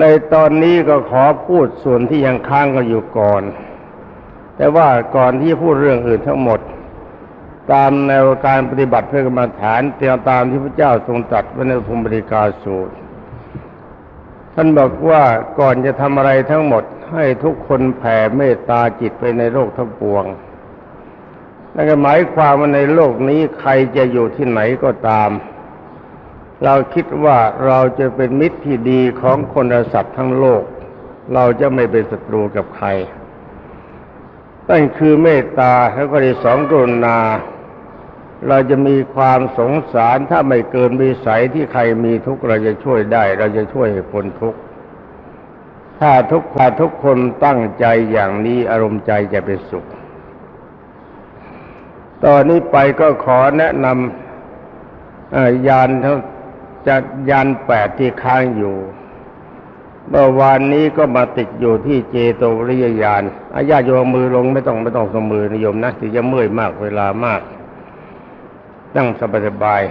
ในตอนนี้ก็ขอพูดส่วนที่ยังค้างกันอยู่ก่อน แต่ว่าก่อนที่พูดเรื่องอื่นทั้งหมด ตามแนวการปฏิบัติเพื่อกรรมฐานเตียมตามที่พระเจ้าทรงตรัสไว้ในภูมิบริการสูตร ท่านบอกว่าก่อนจะทำอะไรทั้งหมด ให้ทุกคนแผ่เมตตาจิตไปในโลกทั้งปวงนั่นก็หมายความว่าในโลกนี้ใครจะอยู่ที่ไหนก็ตาม เราคิดว่าเราจะเป็นมิตรที่ดีของคนและสัตว์ทั้งโลก เราจะไม่เป็นศัตรูกับใครนั่นคือเมตตาแล้วก็ที่สองกรุณา เราจะมีความสงสารถ้าไม่เกินวิสัยที่ใครมีทุกข์เราจะช่วยได้ เราจะช่วยให้พ้นทุกข์ถ้าทุกถ้าทุกคนตั้งใจอย่างนี้อารมณ์ใจจะเป็นสุข ตอนนี้ไปก็ขอแนะนำยานทั้ง จากยานแปดที่ค้างอยู่ เมื่อวานนี้ก็มาติดอยู่ที่เจโตวริยญาณอาญาโยมมือลงไม่ต้องไม่ต้องสมือนิยมนะที่จะเมื่อยมากเวลามาก นั่งสบาย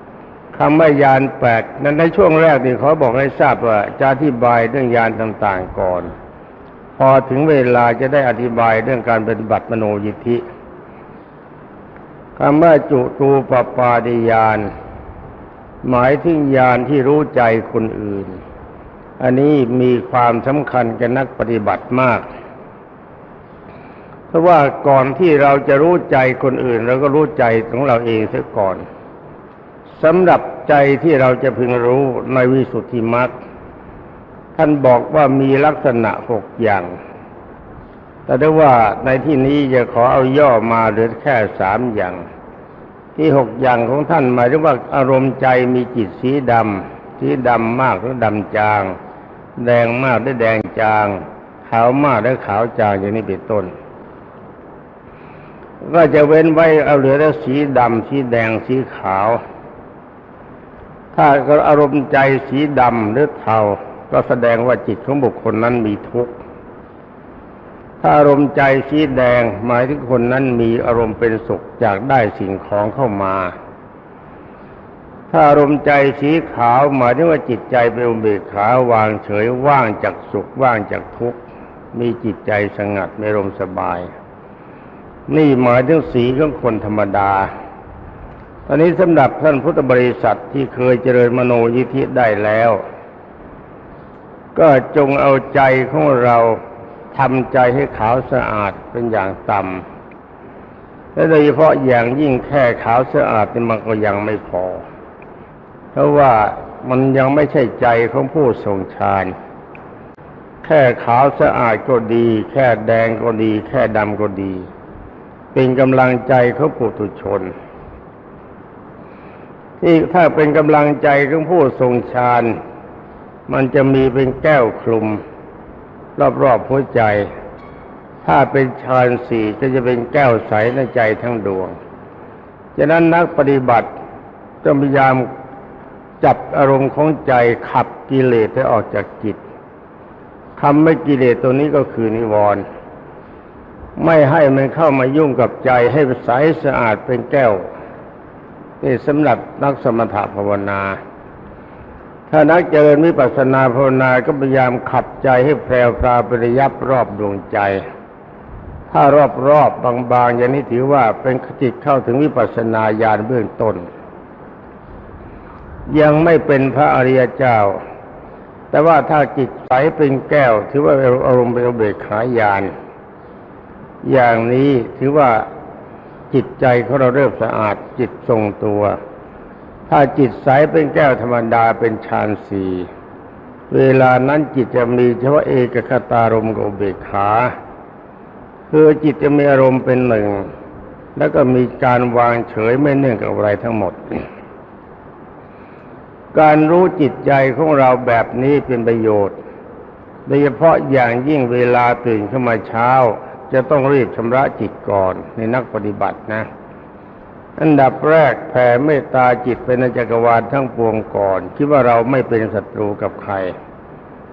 ๆคำว่ายานแปดนั้นในช่วงแรกนี่เขาบอกให้ทราบว่าจะอธิบายเรื่องยานต่างๆก่อน พอถึงเวลาจะได้อธิบายเรื่องการปฏิบัติมโนยิทธิคำว่าจุตูปปาดิยาน หมายถึงญาณที่รู้ใจคนอื่น อันนี้มีความสำคัญกับนักปฏิบัติมาก เพราะว่าก่อนที่เราจะรู้ใจคนอื่นเราก็รู้ใจของเราเองเสียก่อนสำหรับใจที่เราจะพึงรู้ในวิสุทธิมรรคท่านบอกว่ามีลักษณะหกอย่าง แต่ได้ว่าในที่นี้จะขอเอาย่อมาเหลือแค่สามอย่าง ที่หกอย่างของท่านหมายถึงว่าอารมณ์ใจมีจิตสีดำสีดำมากหรือดำจาง แดงมากหรือแดงจาง ขาวมากหรือขาวจางอย่างนี้เป็นต้น ก็จะเว้นไว้เอาเหลือแต่สีดำสีแดงสีขาว ถ้าอารมณ์ใจสีดำหรือเทาก็แสดงว่าจิตของบุคคลนั้นมีทุกข์ ถ้าอารมณ์ใจสีแดงหมายถึงคนนั้นมีอารมณ์เป็นสุขจากได้สิ่งของเข้ามา ถ้าอารมณ์ใจสีขาวหมายถึงว่าจิตใจเป็นอุเบกขาวางเฉยว่างจากสุขว่างจากทุกข์มีจิตใจสงัดในอารมณ์สบาย นี่หมายถึงสีของคนธรรมดา ตอนนี้สำหรับท่านพุทธบริษัทที่เคยเจริญมโนยิธิได้แล้ว ก็จงเอาใจของเรา ทำใจให้ขาวสะอาดเป็นอย่างต่ำและโดยเฉพาะอย่างยิ่งแค่ขาวสะอาดนี่มันก็ยังไม่พอ เพราะว่ามันยังไม่ใช่ใจของผู้ทรงฌานแค่ขาวสะอาดก็ดี แค่แดงก็ดี แค่ดำก็ดี เป็นกำลังใจของปุถุชนที่ถ้าเป็นกำลังใจของผู้ทรงฌาน มันจะมีเป็นแก้วคลุม รอบๆหัวใจ ถ้าเป็นฌานสี่ก็จะเป็นแก้วใสในใจทั้งดวงฉะนั้นนักปฏิบัติต้องพยายามจับอารมณ์ของใจขับกิเลสให้ออกจากจิตคำไม่กิเลสตัวนี้ก็คือนิวรณ์ไม่ให้มันเข้ามายุ่งกับใจให้ใสสะอาดเป็นแก้วนี่สำหรับนักสมถภาวนา ถ้านักเจริญวิปัสสนาภาวนาก็พยายามขับใจให้แพรวพราไประยับรอบดวงใจ ถ้ารอบรอบบางๆอย่างนี้ถือว่าเป็นจิตเข้าถึงวิปัสสนาญาณเบื้องต้น ยังไม่เป็นพระอริยเจ้า แต่ว่าถ้าจิตใสเป็นแก้ว ถือว่าอารมณ์เป็นเบกขาญาณอย่างนี้ถือว่าจิตใจของเราเริ่มสะอาดจิตทรงตัว ถ้าจิตใสเป็นแก้วธรรมดาเป็นฌานสีเวลานั้นจิตจะมีเฉพาะเอกคตารมณ์กับเบกขาคือจิตจะมีอารมณ์เป็นหนึ่ง แล้วก็มีการวางเฉยไม่เนื่องกับอะไรทั้งหมด การรู้จิตใจของเราแบบนี้เป็นประโยชน์โดยเฉพาะอย่างยิ่งเวลาตื่นขึ้นมาเช้า จะต้องรีบชำระจิตก่อนในนักปฏิบัตินะ อันดับแรกแผ่เมตตาจิตไปในจักรวาลทั้งปวงก่อน คิดว่าเราไม่เป็นศัตรูกับใคร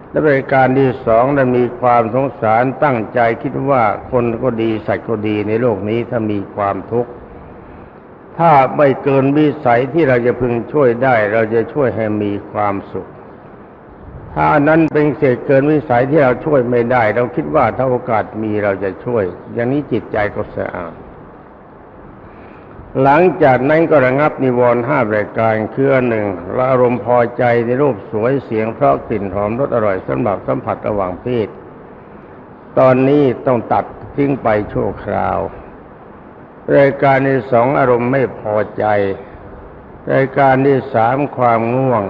และบริการที่สองได้มีความสงสารตั้งใจคิดว่าคนก็ดีสัตว์ก็ดีในโลกนี้ถ้ามีความทุกข์ถ้าไม่เกินวิสัยที่เราจะพึงช่วยได้ เราจะช่วยให้มีความสุข ถ้านั้นเป็นเศษเกินวิสัยที่เราช่วยไม่ได้ เราคิดว่าถ้าโอกาสมีเราจะช่วย อย่างนี้จิตใจก็สะอาด หลังจากนั้นก็ระงับนิวรณ์ห้าประการคืออันหนึ่งเราอารมณ์พอใจในรูปสวยเสียงเพราะกลิ่นหอมรสอร่อยสำหรับสัมผัสระหว่างเพศตอนนี้ต้องตัดทิ้งไปชั่วคราว รายการที่สองอารมณ์ไม่พอใจ รายการที่สามความง่วง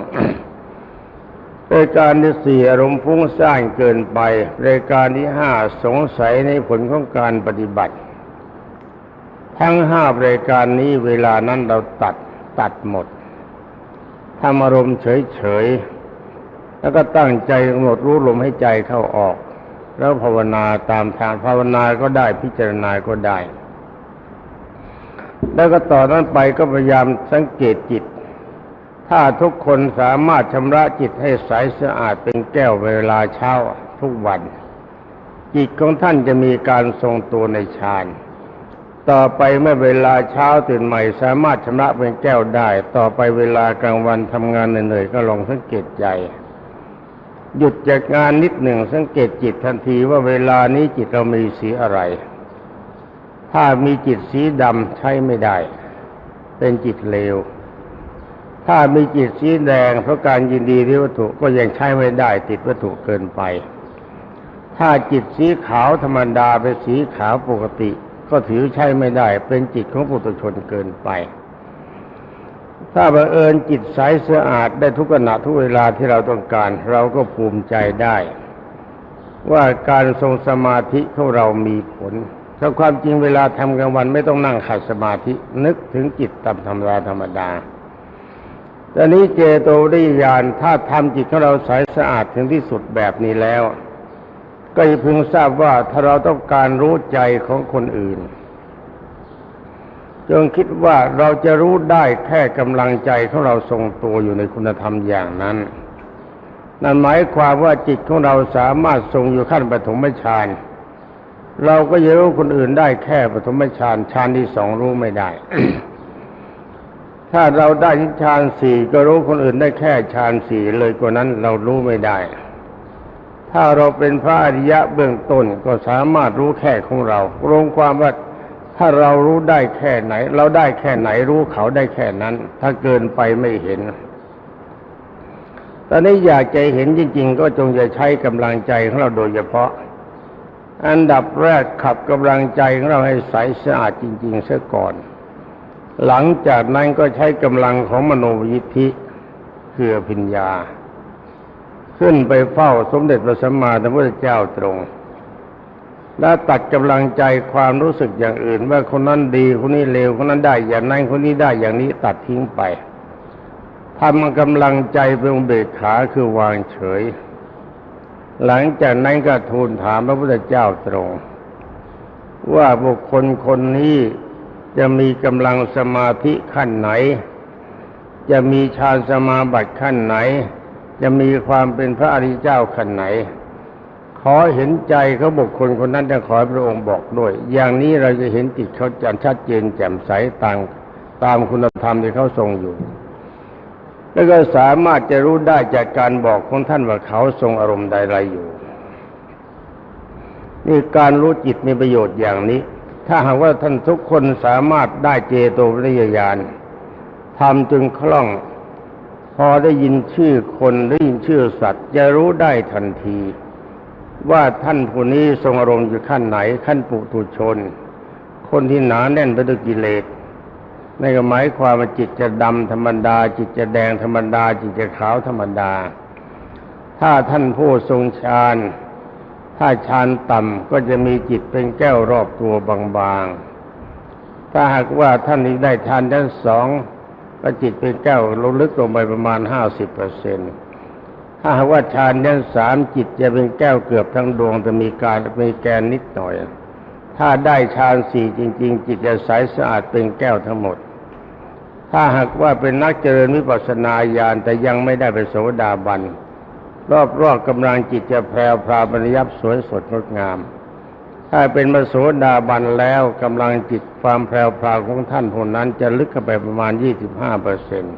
รายการที่สี่อารมณ์ฟุ้งซ่านเกินไป รายการที่ห้าสงสัยในผลของการปฏิบัติ ทั้งห้ารายการนี้เวลานั้นเราตัดตัดหมดทำอารมณ์เฉยๆ แล้วก็ตั้งใจกำหนดรู้ลมให้ใจเข้าออก แล้วภาวนาตามทางภาวนาก็ได้พิจารณาก็ได้ แล้วก็ต่อนนั้นไปก็พยายามสังเกตจิต ถ้าทุกคนสามารถชำระจิตให้ใสสะอาดเป็นแก้วเวลาเช้าทุกวัน จิตของท่านจะมีการทรงตัวในฌาน ต่อไปเมื่อเวลาเช้าตื่นใหม่ สามารถชำระเป็นแก้วได้ ต่อไปเวลากลางวันทำงานเหนื่อยๆก็ลองสังเกตใจ หยุดจากงานนิดหนึ่งสังเกตจิตทันทีว่าเวลานี้จิตเรามีสีอะไร ถ้ามีจิตสีดำใช้ไม่ได้ เป็นจิตเลว ถ้ามีจิตสีแดงเพราะการยินดีที่วัตถุก็ยังใช้ไม่ได้ ติดวัตถุเกินไป ถ้าจิตสีขาวธรรมดาเป็นสีขาวปกติ ก็ถือใช้ไม่ได้ เป็นจิตของปุถุชนเกินไป ถ้าบังเอิญจิตใสสะอาดได้ทุกขณะทุกเวลาที่เราต้องการ เราก็ภูมิใจได้ ว่าการทรงสมาธิของเรามีผลถ้าความจริงเวลาทำกลางวันไม่ต้องนั่งขัดสมาธินึกถึงจิตตามธรรมดาธรรมดาตอนนี้เจโตวิญญาณถ้าทำจิตของเราใสสะอาดถึงที่สุดแบบนี้แล้ว ก็จะพึงทราบว่าถ้าเราต้องการรู้ใจของคนอื่น จงคิดว่าเราจะรู้ได้แค่กำลังใจของเราทรงตัวอยู่ในคุณธรรมอย่างนั้น นั่นหมายความว่าจิตของเราสามารถทรงอยู่ขั้นปฐมฌานเราก็จะรู้คนอื่นได้แค่ปฐมฌานฌานที่สองรู้ไม่ได้ ถ้าเราได้ฌานสี่ก็รู้คนอื่นได้แค่ฌานสี่เลยกว่านั้นเรารู้ไม่ได้ ถ้าเราเป็นพระอริยะเบื้องต้นก็สามารถรู้แค่ของเรารวมความว่าถ้าเรารู้ได้แค่ไหน เราได้แค่ไหนรู้เขาได้แค่นั้น ถ้าเกินไปไม่เห็น ตอนนี้อยากจะเห็นจริง ๆ ก็จงจะใช้กำลังใจของเราโดยเฉพาะ อันดับแรกขับกำลังใจของเราให้ใสสะอาดจริงๆเสียก่อน หลังจากนั้นก็ใช้กำลังของมโนยิทธิคือปัญญา ขึ้นไปเฝ้าสมเด็จพระสัมมาสัมพุทธเจ้าตรง แล้วตัดกำลังใจความรู้สึกอย่างอื่น ว่าคนนั้นดีคนนี้เลวคนนั้นได้อย่างนั้นคนนี้ได้อย่างนี้ตัดทิ้งไปทำกำลังใจเป็นอุเบกขาคือวางเฉย หลังจากนั้นก็ทูลถามพระพุทธเจ้าตรง ว่าบุคคลคนนี้จะมีกำลังสมาธิขั้นไหน จะมีฌานสมาบัติขั้นไหน จะมีความเป็นพระอริยเจ้าขันไหน ขอเห็นใจเขาบุคคลคนนั้นจะขอพระองค์บอกด้วย อย่างนี้เราจะเห็นจิตเขาจันชัดเจนแจ่มใสตามตามคุณธรรมที่เขาทรงอยู่ แล้วก็สามารถจะรู้ได้จากการบอกของท่านว่าเขาทรงอารมณ์ใดๆอยู่นี่การรู้จิตมีประโยชน์อย่างนี้ ถ้าหากว่าท่านทุกคนสามารถได้เจโตวิญญาณทำจนคล่อง อได้ยินชื่อคนได้ยินชื่อสัตว์ จะรู้ได้ทันที ว่าท่านผู้นี้ทรงอารมณ์อยู่ขั้นไหนขั้นปุถุชน คนที่หนาแน่นไปด้วยกิเลสในก็หมายความว่าจิตจะดำธรรมดา จิตจะแดงธรรมดา จิตจะขาวธรรมดา ถ้าท่านผู้ทรงฌานถ้าฌานต่ำก็จะมีจิตเป็นแก้วรอบตัวบางๆ ถ้าหากว่าท่านนี้ได้ฌานชั้นสอง ก็จิตเป็นแก้วลงลึกลงไปประมาณห้าสิบเปอร์เซ็นต์ถ้าหากว่าฌานชั้นสามจิตจะเป็นแก้วเกือบทั้งดวงจะมีการมีแกนนิดหน่อย ถ้าได้ฌานสี่จริง ๆ จิตจะใสสะอาดเป็นแก้วทั้งหมด ถ้าหากว่าเป็นนักเจริญวิปัสสนาญาณแต่ยังไม่ได้เป็นโสดาบัน รอบๆกำลังจิตจะแพรวพราบรรยับสวยสดงดงาม ถ้าเป็นมโสดาบันแล้วกำลังจิตความแพรวพราวของท่านผู้นั้นจะลึกเข้าไปประมาณ 25เปอร์เซ็นต์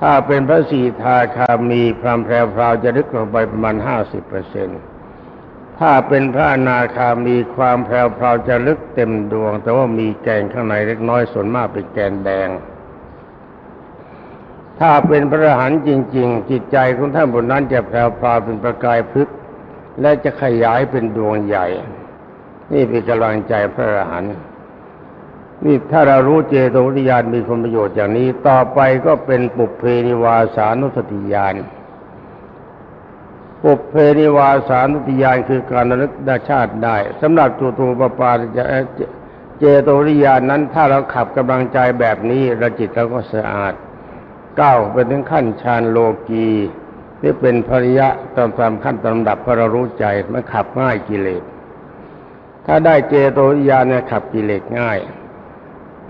ถ้าเป็นพระสีทาคามีพรามแพรวพราวจะลึกลงไปประมาณห้าสิบเปอร์เซ็นต์ถ้าเป็นพระอนาคามีความแพรวพราวจะลึกเต็มดวง แต่ว่ามีแกนข้างในเล็กน้อยส่วนมากเป็นแกนแดง ถ้าเป็นพระหันจริง ๆ จิตใจของท่านบนนั้นจะแพรวพราวเป็นประกายพลึกและจะขยายเป็นดวงใหญ่ นี่เป็นกำลังใจพระอรหันต์นี่ถ้าเรารู้เจโตวิญญาณมีคุณประโยชน์อย่างนี้ ต่อไปก็เป็นปุเพนิวาสานุสติญาณปุเพนิวาสานุสติญาณคือการระลึกด้ชาติได้สำหรับจูตูปปาจะเจโตวิญาณนั้น ถ้าเราขับกำลังใจแบบนี้เราจิตเราก็สะอาดก้าวไปถึงขั้นฌานโลกีที่เป็นภริยะตามตามขั้นตามดับพระเรารู้ใจมันขับง่ายกิเลส ถ้าได้เจโตวิญญาณเนี่ยขับกิเลสง่าย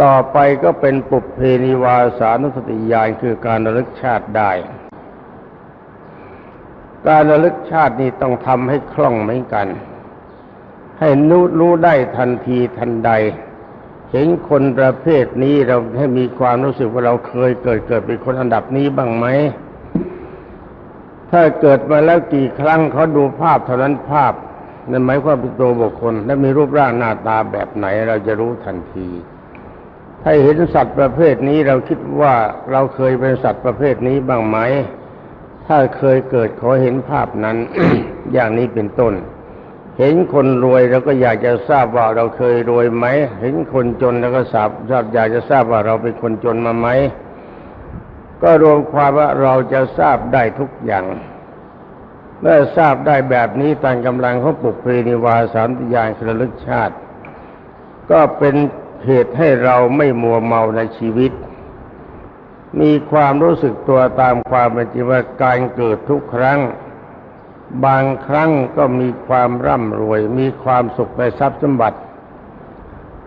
ต่อไปก็เป็นปุเพนิวาสานุสติญาณคือการระลึกชาติได้ การระลึกชาตินี้ต้องทำให้คล่องเหมือนกัน ให้รู้รู้ได้ทันทีทันใด เห็นคนประเภทนี้เราให้มีความรู้สึกว่าเราเคยเกิดเกิดเป็นคนอันดับนี้บ้างไหมถ้าเกิดมาแล้วกี่ครั้งเขาดูภาพเท่านั้นภาพ นั่นหมายความเป็นตัวบุคคล และมีรูปร่างหน้าตาแบบไหนเราจะรู้ทันที ถ้าเห็นสัตว์ประเภทนี้เราคิดว่าเราเคยเป็นสัตว์ประเภทนี้บ้างไหม ถ้าเคยเกิดขอเห็นภาพนั้น อย่างนี้เป็นต้น เห็นคนรวยเราก็อยากจะทราบว่าเราเคยรวยไหม เห็นคนจนเราก็ทราบทราบอยากจะทราบว่าเราเป็นคนจนมาไหมก็รวมความว่าเราจะทราบได้ทุกอย่าง เมื่อทราบได้แบบนี้ตามกำลังของปุกเพนิวาสามติยานครลึกชาติ ก็เป็นเหตุให้เราไม่มัวเมาในชีวิต มีความรู้สึกตัวตามความเป็นจริงว่าการเกิดทุกครั้ง บางครั้งก็มีความร่ำรวย มีความสุขในทรัพย์สมบัติ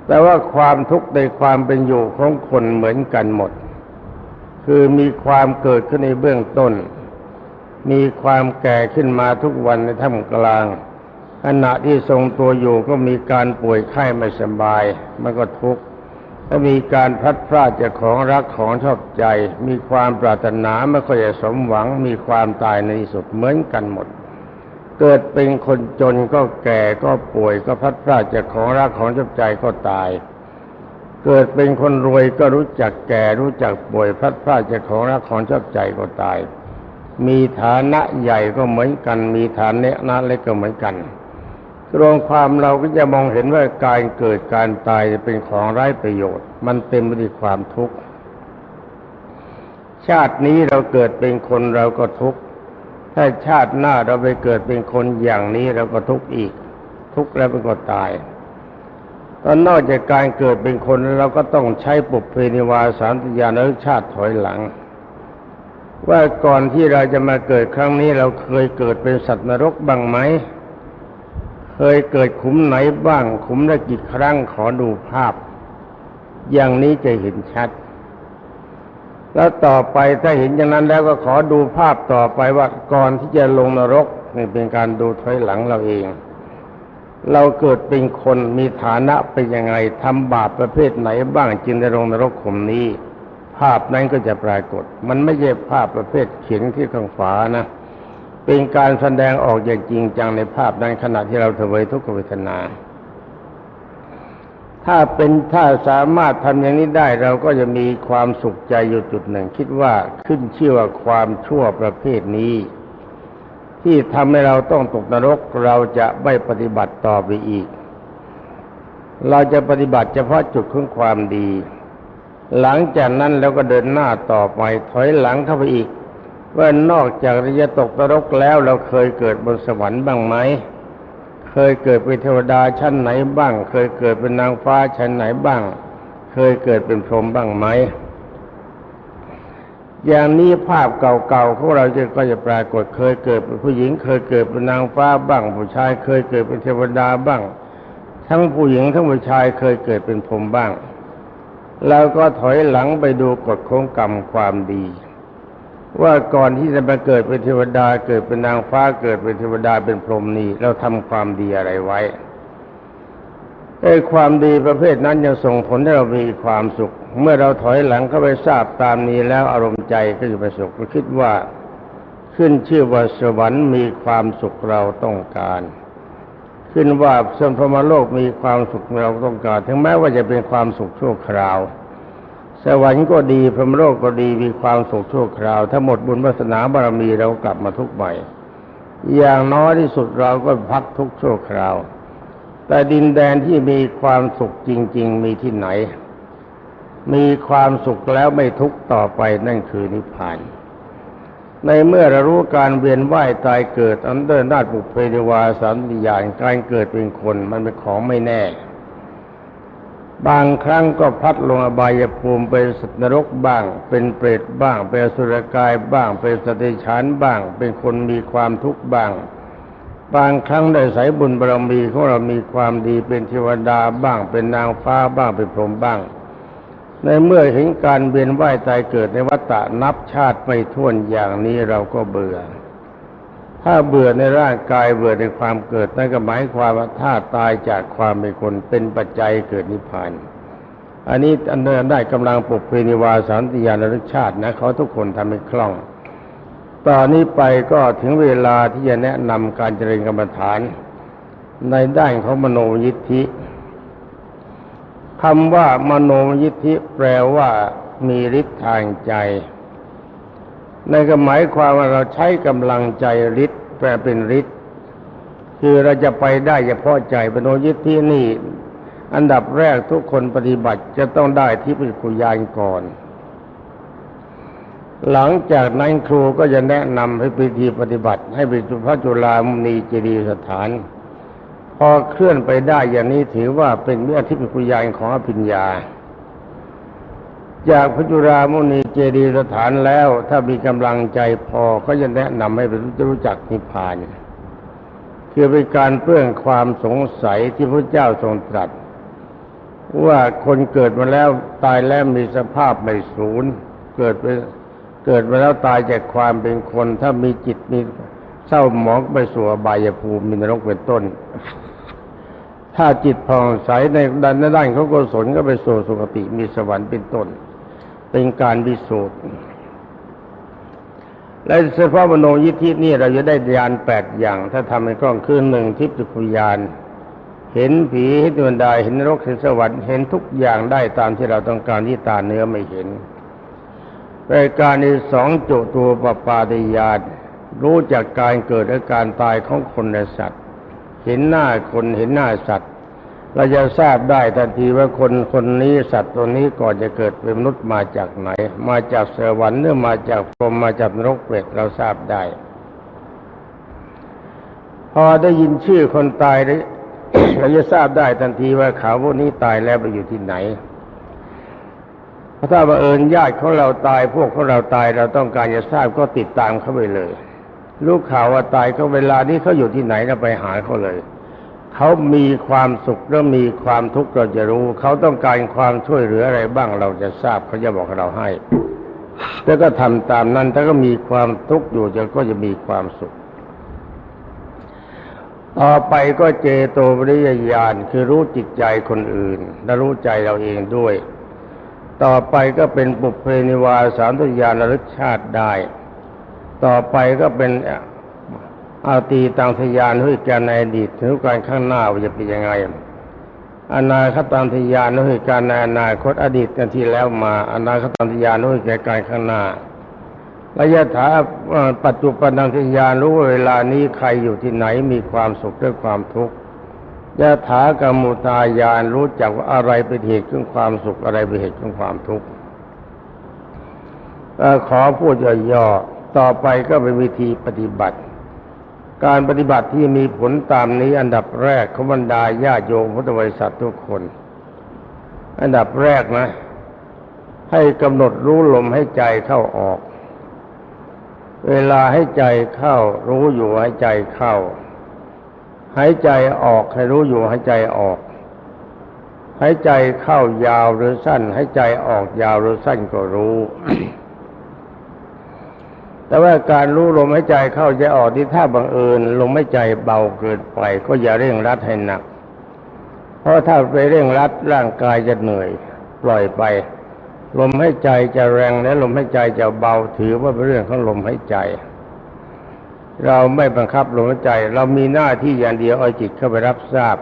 แต่ว่าความทุกข์ในความเป็นอยู่ของคนเหมือนกันหมด คือมีความเกิดขึ้นในเบื้องต้น มีความแก่ขึ้นมาทุกวันในท่ามกลางขณะที่ทรงตัวอยู่ก็มีการป่วยไข้ไม่สบาย มันก็ทุกข์และมีการพัดพรากจากของรักของชอบใจ มีความปรารถนาไม่ค่อยจะสมหวัง มีความตายในที่สุดเหมือนกันหมด เกิดเป็นคนจนก็แก่ก็ป่วยก็พัดพรากจากของรักของชอบใจก็ตาย เกิดเป็นคนรวยก็รู้จักแก่รู้จักป่วยพัดพรากจากของรักของชอบใจก็ตาย มีฐานะใหญ่ก็เหมือนกัน มีฐานะเล็กก็เหมือนกันรวมความเราก็จะมองเห็นว่าการเกิดการตายเป็นของไร้ประโยชน์ มันเต็มไปด้วยความทุกข์ ชาตินี้เราเกิดเป็นคนเราก็ทุกข์ ถ้าชาติหน้าเราไปเกิดเป็นคนอย่างนี้เราก็ทุกข์อีก ทุกข์แล้วมันก็ตาย ตอนนอกจากการเกิดเป็นคนเราก็ต้องใช้ปุพเพนิวาสามติยานรชาติถอยหลัง ว่าก่อนที่เราจะมาเกิดครั้งนี้เราเคยเกิดเป็นสัตว์นรกบ้างไหม เคยเกิดขุมไหนบ้าง ขุมละกี่ครั้งขอดูภาพ อย่างนี้จะเห็นชัด แล้วต่อไปถ้าเห็นอย่างนั้นแล้วก็ขอดูภาพต่อไปว่าก่อนที่จะลงนรกนี่เป็นการดูถอยหลังเราเอง เราเกิดเป็นคนมีฐานะเป็นยังไงทำบาปประเภทไหนบ้างจึงได้ลงนรกขุมนี้ ภาพนั้นก็จะปรากฏ มันไม่ใช่ภาพประเภทเขียนที่ข้างฝานะ เป็นการแสดงออกอย่างจริงจังในภาพนั้นขณะที่เราเถวยทุกขเวทนา ถ้าเป็นถ้าสามารถทำอย่างนี้ได้เราก็จะมีความสุขใจอยู่จุดหนึ่ง คิดว่าขึ้นชื่อว่าความชั่วประเภทนี้ ที่ทำให้เราต้องตกนรกเราจะไม่ปฏิบัติต่อไปอีก เราจะปฏิบัติเฉพาะจุดของความดี หลังจากนั้นเราก็เดินหน้าต่อไปถอยหลังเข้าไปอีก ว่านอกจากจะตกนรกแล้วเราเคยเกิดบนสวรรค์บ้างไหมเคยเกิดเป็นเทวดาชั้นไหนบ้าง เคยเกิดเป็นนางฟ้าชั้นไหนบ้าง เคยเกิดเป็นพรหมบ้างไหมอย่างนี้ภาพเก่าๆของเราจะก็จะปรากฏเคยเกิดเป็นผู้หญิง เคยเกิดเป็นนางฟ้าบ้าง ผู้ชายเคยเกิดเป็นเทวดาบ้าง ทั้งผู้หญิงทั้งผู้ชายเคยเกิดเป็นพรหมบ้าง แล้วก็ถอยหลังไปดูกฎของกรรมความดี ว่าก่อนที่จะมาเกิดเป็นเทวดาเกิดเป็นนางฟ้าเกิดเป็นเทวดาเป็นพรหมนี่เราทำความดีอะไรไว้ไอ้ความดีประเภทนั้นยังส่งผลให้เรามีความสุข เมื่อเราถอยหลังเข้าไปทราบตามนี้แล้วอารมณ์ใจก็จะไปสุขก็คิดว่าขึ้นชื่อว่าสวรรค์มีความสุขเราต้องการ ขึ้นว่าส่วนพรหมโลกมีความสุขเราต้องการ ถึงแม้ว่าจะเป็นความสุขชั่วคราว สวรรค์ก็ดีพรหมโลกก็ดีมีความสุขชั่วคราว ถ้าหมดบุญวาสนาบารมีเรากลับมาทุกข์ใหม่อย่างน้อยที่สุดเราก็พักทุกข์ชั่วคราว แต่ดินแดนที่มีความสุขจริง ๆ มีที่ไหน มีความสุขแล้วไม่ทุกต่อไปนั่นคือนิพพาน ในเมื่อเรารู้การเวียนว่ายตายเกิดอันเดอร์นาฏบุพเพนิวาสันติญาณการเกิดเป็นคนมันเป็นของไม่แน่ บางครั้งก็พัดลงอบายภูมิเป็นสัตว์นรกบ้าง เป็นเปรตบ้าง เป็นสุรกายบ้าง เป็นสติฉานบ้าง เป็นคนมีความทุกข์บ้าง บางครั้งได้สายบุญบารมีของเรามีความดีเป็นเทวดาบ้าง เป็นนางฟ้าบ้างเป็นพรหมบ้าง ในเมื่อเห็นการเวียนว่ายตายเกิดในวัฏฏะนับชาติไม่ถ้วนอย่างนี้เราก็เบื่อ ถ้าเบื่อในร่างกายเบื่อในความเกิดนั่นก็หมายความว่าถ้าตายจากความเป็นคนเป็นปัจจัยเกิดนิพพานอันนี้อันเดินได้กำลังปกเพนิวาสันติยานรสชาตินะเขาทุกคนทำให้คล่อง ตอนนี้ไปก็ถึงเวลาที่จะแนะนำการเจริญกรรมฐาน ในด้านของมโนยิทธิ คำว่ามโนยิทธิแปลว่ามีฤทธิ์ทางใจในก็หมายความว่าเราใช้กำลังใจฤทธิ์แปลเป็นฤทธิ์คือเราจะไปได้เฉพาะใจมโนยิทธินี่ อันดับแรกทุกคนปฏิบัติจะต้องได้ที่ปิคุยานก่อน หลังจากนั้นครูก็จะแนะนำให้พิธีปฏิบัติ ให้ไปจุพระจุฬามณีเจดียสถาน พอเคลื่อนไปได้อย่างนี้ถือว่าเป็นวิธิปิคุยานของอภิญญา จากพระจุฬามุนีเจดีสถานแล้ว ถ้ามีกำลังใจพอก็จะแนะนำให้ไปรู้จักนิพพาน คือเป็นการเปื้องความสงสัยที่พระเจ้าทรงตรัส ว่าคนเกิดมาแล้วตายแล้วมีสภาพไม่สูญเกิดไปเกิดมาแล้วตายจากความเป็นคนถ้ามีจิตมี เศร้าหมองไปสู่อบายภูมิมีนรกเป็นต้น ถ้าจิตผ่องใสในด้านในด้านของกุศลก็ไปสู่สุคติมีสวรรค์เป็นต้น เป็นการพิสูจน์และเฉพาะมโนยิทธินี่เราจะได้ญาณแปดอย่าง ถ้าทำให้คล่องคือหนึ่งทิพย์คุยานเห็นผีเห็นดวงดาวเห็นนรกเห็นสวรรค์เห็นทุกอย่างได้ตามที่เราต้องการที่ตาเนื้อไม่เห็นรายการที่สองจุตัวปปาติญาณ รู้จากการเกิดและการตายของคนและสัตว์ เห็นหน้าคนเห็นหน้าสัตว์ เราจะทราบได้ทันทีว่าคนคนนี้สัตว์ตัวนี้ก่อนจะเกิดเป็นมนุษย์มาจากไหน มาจากสวรรค์หรือมาจากพรหมมาจากนรกเปรตเราทราบได้ พอได้ยินชื่อคนตายเราจะทราบได้ทันทีว่าเขาพวกนี้ตายแล้วไปอยู่ที่ไหนถ้าบังเอิญญาติของเราตายพวกของเราตายเราต้องการจะทราบก็ติดตามเขาไปเลย รู้ข่าวว่าตายเขาเวลานี้เขาอยู่ที่ไหนเราไปหาเขาเลย เขามีความสุขหรือมีความทุกข์เราจะรู้ เขาต้องการความช่วยเหลืออะไรบ้างเราจะทราบเขาจะบอกเราให้ แล้วก็ทำตามนั้นถ้าก็มีความทุกข์อยู่จะก็จะมีความสุข ต่อไปก็เจโตปริยญาณคือรู้จิตใจคนอื่น และรู้ใจเราเองด้วย ต่อไปก็เป็นปุเพนิวาสามตุญาณระลึกชาติได้ ต่อไปก็เป็นอาตีตังทยานด้วยการในอดีตถึงการข้างหน้าว่าจะเป็นยังไง อนาคตังทยานด้วยการในอนาคตอดีตกันที่แล้วมา อนาคตังทยานด้วยแก่การข้างหน้าระยะถาปัจจุบันตังทยานรู้เวลานี้ใครอยู่ที่ไหนมีความสุขหรือความทุกข์ยะถากรรมุตายานรู้จักว่าอะไรเป็นเหตุของความสุขอะไรเป็นเหตุของความทุกข์ขอพูดย่อๆ ต่อไปก็เป็นวิธีปฏิบัติ การปฏิบัติที่มีผลตามนี้อันดับแรกขบรรดาญาโยมพุทธบริษัททุกคน อันดับแรกนะ ให้กำหนดรู้ลมให้ใจเข้าออก เวลาให้ใจเข้า รู้อยู่ให้ใจเข้า หายใจออกให้รู้อยู่หายใจออกหายใจเข้ายาวหรือสั้นหายใจออกยาวหรือสั้นก็รู้ แต่ว่าการรู้ลมหายใจเข้าใจออกที่ถ้าบังเอิญลมหายใจเบาเกินไป ก็อย่าเร่งรัดให้หนัก เพราะถ้าไปเร่งรัดร่างกายจะเหนื่อยปล่อยไป ลมให้ใจจะแรงและลมให้ใจจะเบาถือว่าเป็นเรื่องของลมให้ใจ เราไม่บังคับลมหายใจ เรามีหน้าที่อย่างเดียวเอาจิตเข้าไปรับทราบ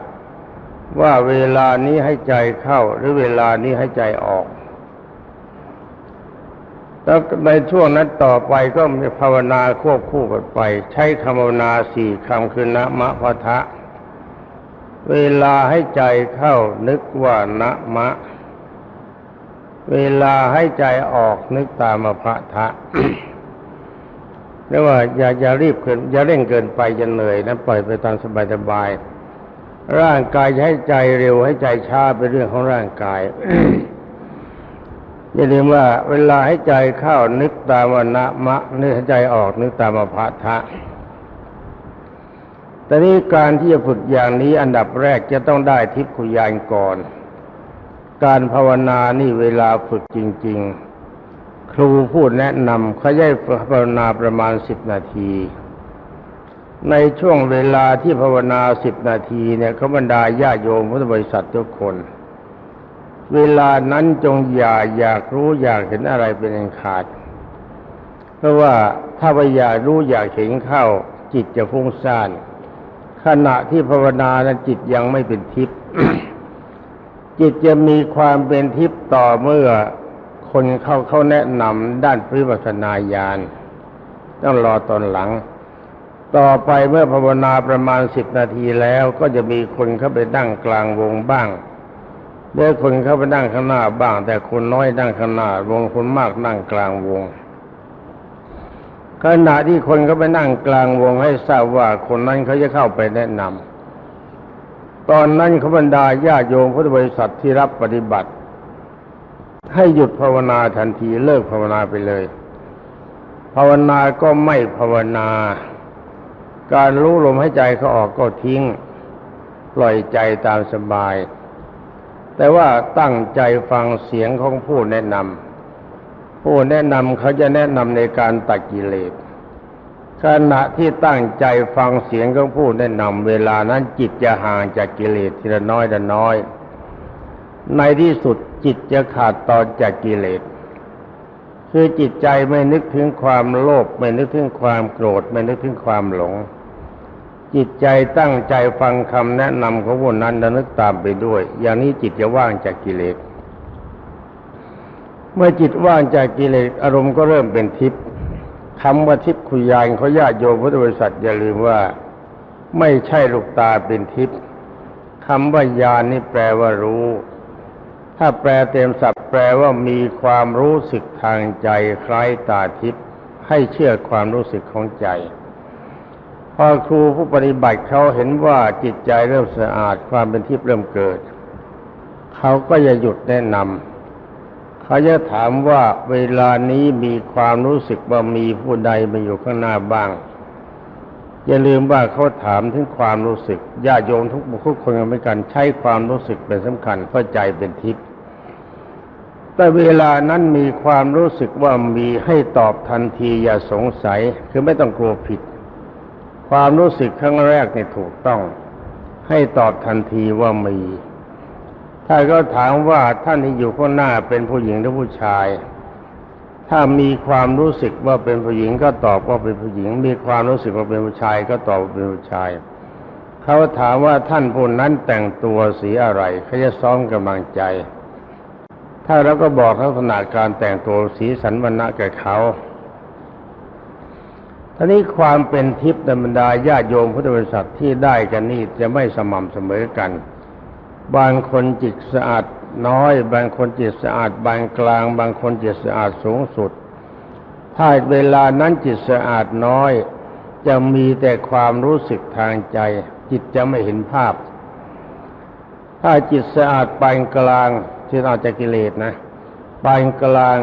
ว่าเวลานี้ให้ใจเข้าหรือเวลานี้ให้ใจออก แล้วในช่วงนั้นต่อไปก็มีภาวนาควบคู่กันไป ใช้คำภาวนาสี่คำคือนะมะพะทะ เวลาให้ใจเข้านึกว่านะมะ เวลาให้ใจออกนึกตามะพะทะเรียกว่าอย่าอย่ารีบเกินอย่าเร่งเกินไปจะเหนื่อยนะปล่อยไปตามสบายๆร่างกายให้ใจเร็วให้ใจช้าเป็นเรื่องของร่างกาย อย่าลืมว่าเวลาให้ใจเข้านึกตามวนะมะนึกให้ใจออกนึกตามอภะทะแต่นี้การที่จะฝึกอย่างนี้อันดับแรกจะต้องได้ทิพขุยานก่อน การภาวนานี่เวลาฝึกจริง ๆ ครูพูดแนะนำเขาให้ภาวนาประมาณสิบนาที ในช่วงเวลาที่ภาวนาสิบนาทีเนี่ยเขาบรรดาญาโยมพุทธบริษัททุกคน เวลานั้นจงอย่าอยากรู้อยากเห็นอะไรเป็นอันขาด เพราะว่าถ้าไปอยากรู้อยากเห็นเข้า จิตจะฟุ้งซ่าน ขณะที่ภาวนานั้นจิตยังไม่เป็นทิพย์จิตจะมีความเป็นทิพย์ต่อเมื่อคนเข้าเขาแนะนำด้านวิปัสสนาญาณต้องรอตอนหลัง ต่อไปเมื่อภาวนาประมาณสิบนาทีแล้วก็จะมีคนเข้าไปนั่งกลางวงบ้าง เมื่อคนเข้าไปนั่งข้างหน้าบ้าง แต่คนน้อยนั่งข้างหน้าวงคนมากนั่งกลางวงขณะที่คนเขาไปนั่งกลางวงให้ทราบว่าคนนั้นเขาจะเข้าไปแนะนำตอนนั้นขบรรดาญาโยมพุทธบริษัทที่รับปฏิบัติ ให้หยุดภาวนาทันทีเลิกภาวนาไปเลย ภาวนาก็ไม่ภาวนา การรู้ลมให้ใจเขาออกก็ทิ้ง ปล่อยใจตามสบาย แต่ว่าตั้งใจฟังเสียงของผู้แนะนำผู้แนะนำเขาจะแนะนำในการตัดกิเลสขณะที่ตั้งใจฟังเสียงของผู้แนะนำเวลานั้นจิตจะห่างจากกิเลสทีละน้อยละน้อย ในที่สุดจิตจะขาดตอนจากกิเลส คือจิตใจไม่นึกถึงความโลภไม่นึกถึงความโกรธ ไม่นึกถึงความหลง จิตใจตั้งใจฟังคำแนะนำของผู้นั้นและนึกตามไปด้วย อย่างนี้จิตจะว่างจากกิเลส เมื่อจิตว่างจากกิเลสอารมณ์ก็เริ่มเป็นทิพย์คำว่าทิพย์คุยานเขาญาติโยมพุทธบริษัทอย่าลืมว่า ไม่ใช่ลูกตาเป็นทิพย์คำว่าญาณนี่แปลว่ารู้ ถ้าแปลเต็มศัพท์แปลว่ามีความรู้สึกทางใจคล้ายตาทิพย์ให้เชื่อความรู้สึกของใจ พอครูผู้ปฏิบัติเขาเห็นว่าจิตใจเริ่มสะอาดความเป็นทิพย์เริ่มเกิด เขาก็จะหยุดแนะนำเขาจะถามว่าเวลานี้มีความรู้สึกว่ามีผู้ใดมาอยู่ข้างหน้าบ้าง อย่าลืมว่าเขาถามถึงความรู้สึกญาติโยมทุกบุคคลคนเหมือนกันใช้ความรู้สึกเป็นสำคัญเพราะใจเป็นทิพย์แต่เวลานั้นมีความรู้สึกว่ามีให้ตอบทันทีอย่าสงสัยคือไม่ต้องกลัวผิด ความรู้สึกครั้งแรกนี่ถูกต้อง ให้ตอบทันทีว่ามี ถ้าก็ถามว่าท่านที่อยู่ข้างหน้าเป็นผู้หญิงหรือผู้ชาย ถ้ามีความรู้สึกว่าเป็นผู้หญิงก็ตอบว่าเป็นผู้หญิง มีความรู้สึกว่าเป็นผู้ชาย ก็ตอบว่าเป็นผู้ชาย เขาถามว่าท่านผู้นั้นแต่งตัวสีอะไรเขาจะซ้อมกำลังใจ ถ้าเราก็บอกลักษณะการแต่งตัวสีสันวรรณะแก่เขา ท่านี้ความเป็นทิพย์ในบรรดาญาโยมพุทธบริษัทที่ได้กันนี่จะไม่สม่ำเสมอกัน บางคนจิตสะอาดน้อย บางคนจิตสะอาดบางกลาง บางคนจิตสะอาดสูงสุด ถ้าเวลานั้นจิตสะอาดน้อย จะมีแต่ความรู้สึกทางใจ จิตจะไม่เห็นภาพ ถ้าจิตสะอาดปานกลางที่อาจจะกิเลสนะปานกลาง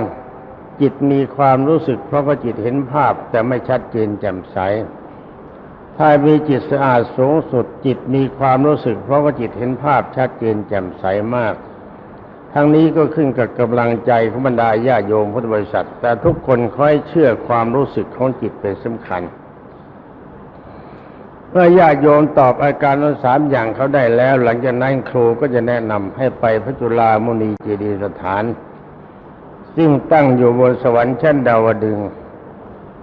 จิตมีความรู้สึกเพราะว่าจิตเห็นภาพแต่ไม่ชัดเจนแจ่มใส ถ้ามีจิตสะอาดสูงสุด จิตมีความรู้สึก เพราะว่าจิตเห็นภาพชัดเจนแจ่มใสมาก ทั้งนี้ก็ขึ้นกับกำลังใจของบรรดาญาโยมพุทธบริษัท แต่ทุกคนค่อยเชื่อความรู้สึกของจิตเป็นสำคัญเมื่อญาติโยมตอบอาการทั้งสามอย่างเขาได้แล้ว หลังจากนั้นครูก็จะแนะนำให้ไปพระจุลามุนีเจดียสถาน ซึ่งตั้งอยู่บนสวรรค์ชั้นดาวดึง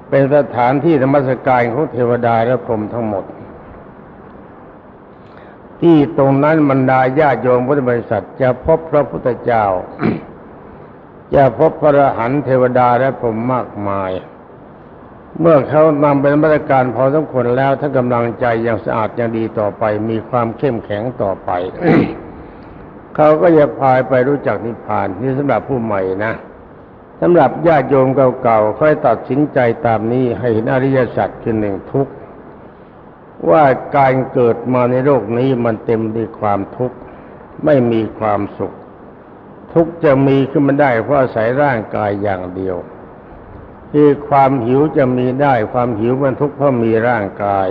เป็นสถานที่ธรรมสการของเทวดาและพรหมทั้งหมด ที่ตรงนั้นบรรดาญาโยมพุทธบริษัทจะพบพระพุทธเจ้า จะพบพระหันเทวดาและพรหมมากมาย เมื่อเขานำเป็นมาตรการพอสมควรแล้วถ้ากำลังใจยังสะอาดยังดีต่อไป มีความเข้มแข็งต่อไป เขาก็จะพายไปรู้จักนิพพานนี่สำหรับผู้ใหม่นะ สำหรับญาติโยมเก่าๆค่อยตัดสินใจตามนี้ให้เห็นอริยสัจคือหนึ่งทุกข์ว่าการเกิดมาในโลกนี้มันเต็มด้วยความทุกข์ไม่มีความสุข ทุกข์จะมีขึ้นมาได้เพราะอาศัยร่างกายอย่างเดียวคือความหิวจะมีได้ ความหิวมันทุกข์เพราะมีร่างกาย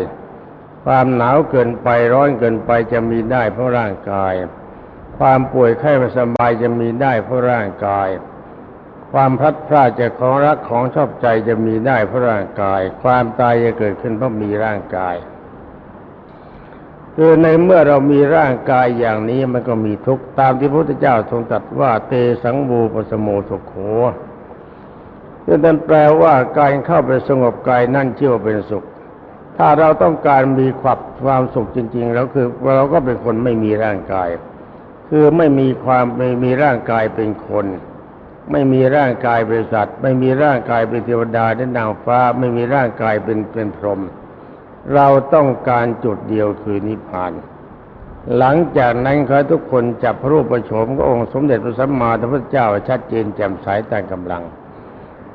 ความหนาวเกินไปร้อนเกินไปจะมีได้เพราะร่างกาย ความป่วยไข้ไม่สบายจะมีได้เพราะร่างกาย ความพลัดพรากจากของรักของชอบใจจะมีได้เพราะร่างกาย ความตายจะเกิดขึ้นเพราะมีร่างกาย คือในเมื่อเรามีร่างกายอย่างนี้มันก็มีทุกข์ตามที่พระพุทธเจ้าทรงตรัสว่าเตสังบูปสโมสุขโขซึ่งนั่นแปลว่าการเข้าไปสงบกายนั่นชื่อว่าเป็นสุข ถ้าเราต้องการมีความความสุขจริงๆแล้วคือเราก็เป็นคนไม่มีร่างกาย คือไม่มีความไม่มีร่างกายเป็นคน ไม่มีร่างกายเป็นสัตว์ ไม่มีร่างกายเป็นเทวดาและนางฟ้า ไม่มีร่างกายเป็นเป็นพรหมเราต้องการจุดเดียวคือนิพพาน หลังจากนั้นขอให้ทุกคนจับพระรูปประโฉมขององค์สมเด็จพระสัมมาสัมพุทธเจ้าชัดเจนแจ่มใสตามกำลัง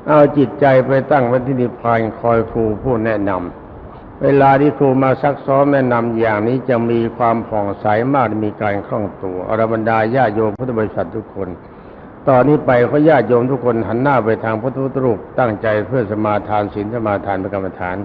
เอาจิตใจไปตั้งไว้ที่นิพพานคอยครูผู้แนะนำเวลาที่ครูมาซักซ้อมแนะนำอย่างนี้จะมีความผ่องใสมากมีการคล่องตัวอรบรรดาญาโยมพุทธบริษัททุกคน ตอนนี้ไปขอญาติโยมทุกคนหันหน้าไปทางพระพุทธรูปตั้งใจเพื่อสมาทานศีลสมาทานพระกรรมฐาน